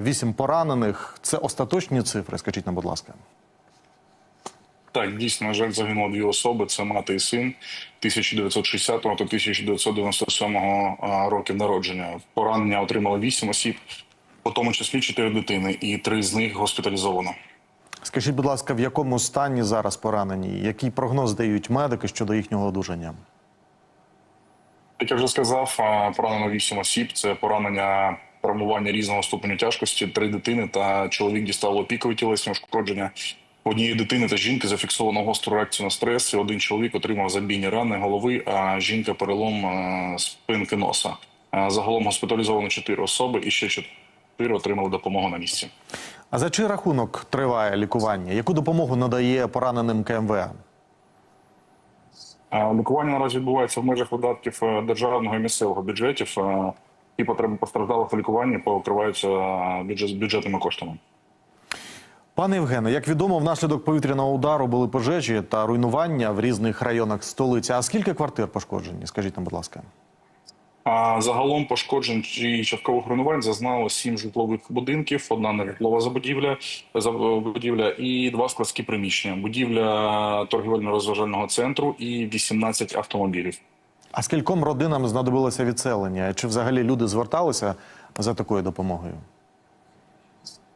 вісім поранених. Це остаточні цифри. Скажіть нам, будь ласка. Так, дійсно, на жаль, загинуло дві особи: це мати і син 1960 та 1997 а, років народження. Поранення отримали вісім осіб, у тому числі чотири дитини, і три з них госпіталізовано. Скажіть, будь ласка, в якому стані зараз поранені? Який прогноз дають медики щодо їхнього одужання? Як я вже сказав, поранено вісім осіб. Це поранення травмування різного ступеню тяжкості, три дитини та чоловік дістав опікові тілесні ушкодження. Однієї дитини та жінки зафіксовано гостру реакцію на стрес. і Один чоловік отримав забійні рани голови, а жінка перелом е, спинки носа. Е, Загалом госпіталізовано чотири особи і ще чотири отримали допомогу на місці. А за чий рахунок триває лікування? Яку допомогу надає пораненим КМВ? Е, Лікування наразі відбувається в межах видатків державного і місцевого бюджетів. І потреби постраждалих у лікуванні покриваються бюджет, бюджетними коштами. Пане Євгене, як відомо, внаслідок повітряного удару були пожежі та руйнування в різних районах столиці. А скільки квартир пошкоджені? Скажіть нам, будь ласка. А загалом пошкоджень і часткових руйнувань зазнало сім житлових будинків, одна нежитлова забудівля, забудівля і два складські приміщення. Будівля торгівельно-розважального центру і 18 автомобілів. А скільком родинам знадобилося відселення? Чи взагалі люди зверталися за такою допомогою?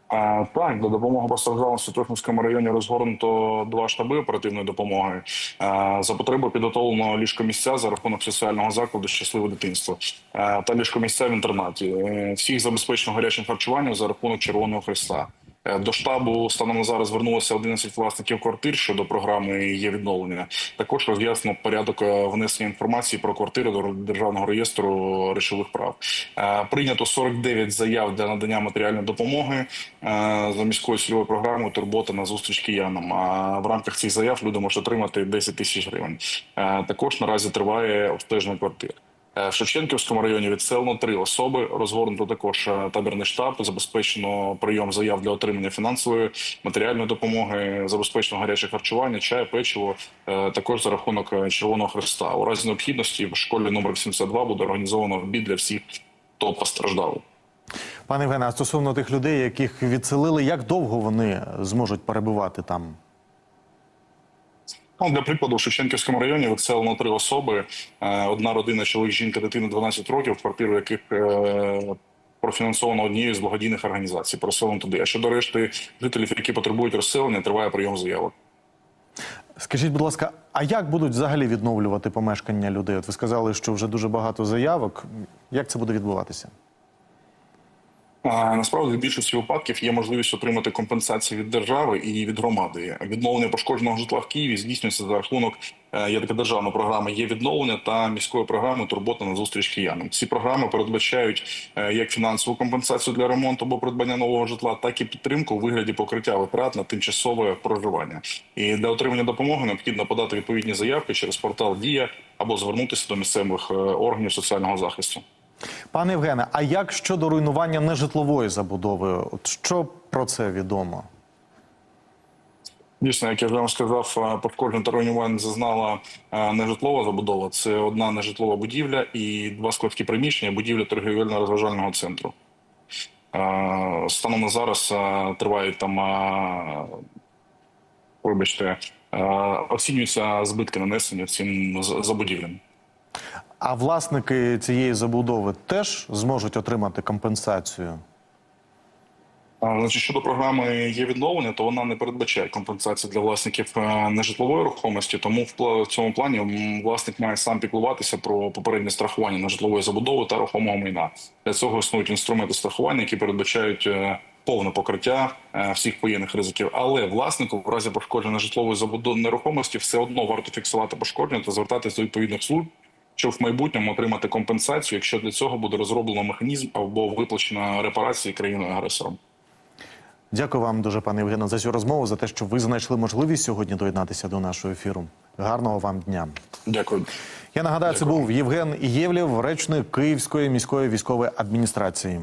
А, так, до допомоги постраждалим в Святошинському районі розгорнуто два штаби оперативної допомоги. А, за потреби підготовлено ліжкомісця за рахунок соціального закладу Щасливе дитинство а, та ліжкомісця в інтернаті. Е, Всіх забезпечено гарячим харчуванням за рахунок Червоного Христа. Е, До штабу станом на зараз звернулося 11 власників квартир щодо програми є відновлення. Також роз'яснено порядок е, внесення інформації про квартири до державного реєстру речових прав. Е, Прийнято 49 заяв для надання матеріальної допомоги за міською цільовою програмою Турбота на зустріч киянам. А в рамках цих заяв люди можуть отримати 10 тисяч гривень. Також наразі триває обстеження квартир. Е, В Шевченківському районі відселено три особи. Розгорнуто також е, табірний штаб. Забезпечено прийом заяв для отримання фінансової матеріальної допомоги, забезпечено гаряче харчування, чай, печиво. е, Також за рахунок Червоного Христа. У разі необхідності в школі номер 72 буде організовано обід для всіх, хто постраждав. Пане Євгене, а стосовно тих людей, яких відселили, як довго вони зможуть перебувати там? Ну, для прикладу, в Шевченківському районі відселено три особи. Е, Одна родина, чоловік, жінка, дитина 12 років, квартиру яких е, профінансовано однією з благодійних організацій. Проселено туди. А щодо решти жителів, які потребують розселення, триває прийом заявок. Скажіть, будь ласка, а як будуть взагалі відновлювати помешкання людей? От ви сказали, що вже дуже багато заявок. Як це буде відбуватися? Насправді, в більшості випадків є можливість отримати компенсації від держави і від громади. Відновлення пошкодженого житла в Києві здійснюється за рахунок е, є така державна програма. Є відновлення та міської програми Турбота на зустріч киянам. Ці програми передбачають е, як фінансову компенсацію для ремонту або придбання нового житла, так і підтримку у вигляді покриття витрат на тимчасове проживання. І для отримання допомоги необхідно подати відповідні заявки через портал Дія або звернутися до місцевих е, органів соціального захисту. Пане Євгене, а як щодо руйнування нежитлової забудови? От що про це відомо? Дійсно, як я вже вам сказав, е, пошкоджень та руйнувань зазнала е, нежитлова забудова. Це одна нежитлова будівля і два складські приміщення, будівля торгівельно-розважального центру. Е, Станом на зараз тривають там, вибачте, оцінюються збитки нанесені цим забудівлям. А власники цієї забудови теж зможуть отримати компенсацію? Щодо програми є відновлення, то вона не передбачає компенсації для власників е, нежитлової рухомості. Тому в цьому плані власник має сам піклуватися про попереднє страхування нежитлової забудови та рухомого майна. Для цього існують інструменти страхування, які передбачають е, повне покриття е, всіх воєнних ризиків. Але власнику в разі пошкодження житлової забудови нерухомості все одно варто фіксувати пошкодження та звертатися до відповідних служб. Щоб в майбутньому отримати компенсацію, якщо для цього буде розроблено механізм або виплачена репарації країною агресором. Дякую вам дуже, пане Євгене, за цю розмову, за те, що ви знайшли можливість сьогодні доєднатися до нашого ефіру. Гарного вам дня. Дякую. Я нагадаю, це був Євген Євлєв, речник Київської міської військової адміністрації.